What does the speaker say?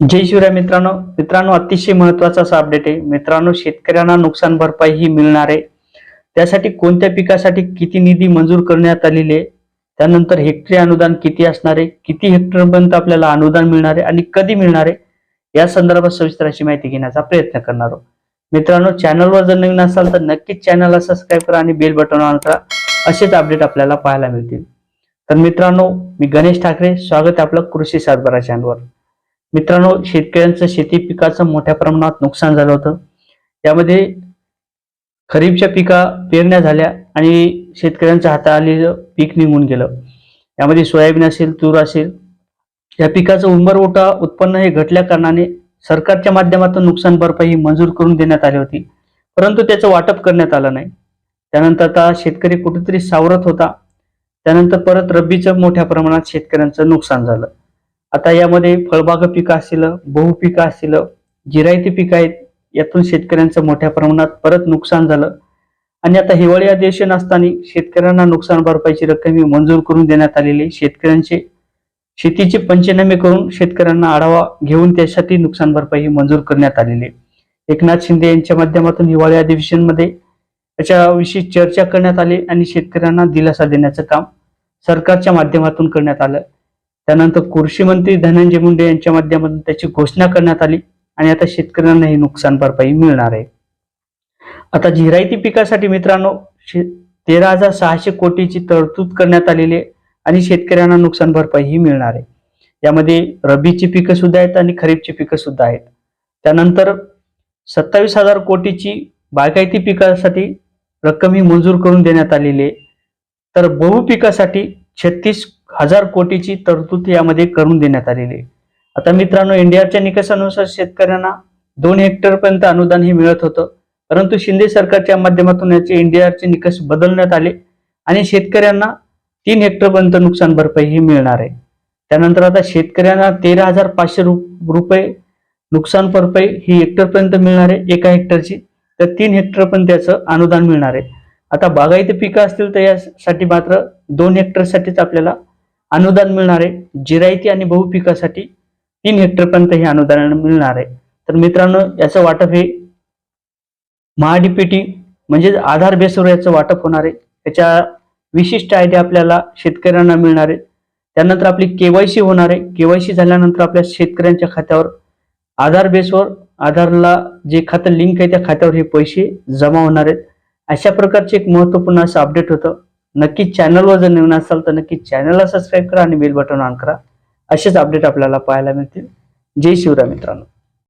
जय शिवराय मित्रांनो. मित्रांनो अतिशय महत्त्वाचा असा अपडेट आहे. मित्रांनो शेतकऱ्यांना नुकसान भरपाई ही मिळणार आहे. त्यासाठी कोणत्या पिकासाठी किती निधी मंजूर करण्यात आलेली आहे? त्यानंतर हेक्टरी अनुदान किती असणार आहे? किती हेक्टरपर्यंत आपल्याला अनुदान मिळणार आहे आणि कधी मिळणार आहे? या संदर्भात सविस्तर अशी माहिती घेण्याचा प्रयत्न करणार आहोत. मित्रांनो चॅनलवर जर नवीन असाल तर नक्कीच चॅनलला सबस्क्राईब करा आणि बेल बटन ऑन करा. असेच अपडेट आपल्याला पाहायला मिळतील. तर मित्रांनो मी गणेश ठाकरे. स्वागत आपलं कृषी सातबारा चॅनलवर मित्रांनो शेतकऱ्यांचं शेती पिकाचं मोठ्या प्रमाणात नुकसान झालं होतं. त्यामध्ये खरीपच्या पिका पेरण्या झाल्या आणि शेतकऱ्यांच्या हातात आलेलं पीक निघून गेलं. यामध्ये सोयाबीन असेल तूर असेल या पिकाचं उंबरवटा उत्पन्न हे घटल्या कारणाने सरकारच्या माध्यमातून नुकसान भरपाई मंजूर करून देण्यात आली होती. परंतु त्याचं वाटप करण्यात आलं नाही. त्यानंतर आता शेतकरी कुठेतरी सावरत होता. त्यानंतर परत रब्बीचं मोठ्या प्रमाणात शेतकऱ्यांचं नुकसान झालं. आता यामध्ये फळबाग पिकं असतील बहु पिकं असतील जिरायती पिकं आहेत यातून शेतकऱ्यांचं मोठ्या प्रमाणात परत नुकसान झालं. आणि आता हिवाळी अधिवेशन असताना शेतकऱ्यांना नुकसान भरपाईची रक्कम ही मंजूर करून देण्यात आलेली शेतकऱ्यांचे शेतीचे पंचनामे करून शेतकऱ्यांना आढावा घेऊन त्यासाठी नुकसान भरपाई ही मंजूर करण्यात आलेली एकनाथ शिंदे यांच्या माध्यमातून हिवाळी अधिवेशनमध्ये याच्याविषयी चर्चा करण्यात आली आणि शेतकऱ्यांना दिलासा देण्याचं काम सरकारच्या माध्यमातून करण्यात आलं. त्यानंतर कृषी मंत्री धनंजय मुंडे यांच्या माध्यमातून त्याची घोषणा करण्यात आली आणि आता शेतकऱ्यांना ही नुकसान भरपाई मिळणार आहे. आता जिरायती पिकासाठी मित्रांनो तेरा हजार सहाशे कोटीची तरतूद करण्यात आलेली आहे आणि शेतकऱ्यांना नुकसान भरपाई ही मिळणार आहे. यामध्ये रबीची पिकं सुद्धा आहेत आणि खरीपची पिकं सुद्धा आहेत. त्यानंतर सत्तावीस हजार कोटीची बागायती पिकासाठी रक्कम ही मंजूर करून देण्यात आलेली आहे. तर बहु पिकासाठी छत्तीस हजार कोटीची तरतूद यामध्ये करून देण्यात आलेली आहे. आता मित्रांनो एनडीआरच्या निकषानुसार शेतकऱ्यांना दोन हेक्टरपर्यंत अनुदान हे मिळत होतं. परंतु शिंदे सरकारच्या माध्यमातून याचे एनडीआरचे निकष बदलण्यात आले आणि शेतकऱ्यांना तीन हेक्टरपर्यंत नुकसान भरपाई ही मिळणार आहे. त्यानंतर आता शेतकऱ्यांना तेरा हजार पाचशे रुपये नुकसान भरपाई ही हेक्टरपर्यंत मिळणार आहे एका हेक्टरची. तर तीन हेक्टरपर्यंत याचं त्याचं अनुदान मिळणार आहे. आता बागायती पिकं असतील तर यासाठी मात्र दोन हेक्टरसाठीच आपल्याला अनुदान मिळणार आहे. जिरायती आणि बहुपिकासाठी तीन हेक्टरपर्यंत हे अनुदान मिळणार आहे. तर मित्रांनो याचं वाटप हे महाडीपीटी म्हणजे आधार बेसवर याचं वाटप होणार आहे. त्याच्या विशिष्ट आयडी आपल्याला शेतकऱ्यांना मिळणार आहे. त्यानंतर आपली केवायसी होणार आहे. केवायसी झाल्यानंतर आपल्या शेतकऱ्यांच्या खात्यावर आधार बेसवर आधारला जे खातं लिंक आहे त्या खात्यावर हे पैसे जमा होणार आहेत. अशा प्रकारचे एक महत्त्वपूर्ण असं अपडेट होतं. नक्की चॅनलवर जर नवीन असाल तर नक्की चॅनलला सबस्क्राईब करा आणि बेल बटन ऑन करा. असेच अपडेट आपल्याला पाहायला मिळतील. जय शिवराय मित्रांनो.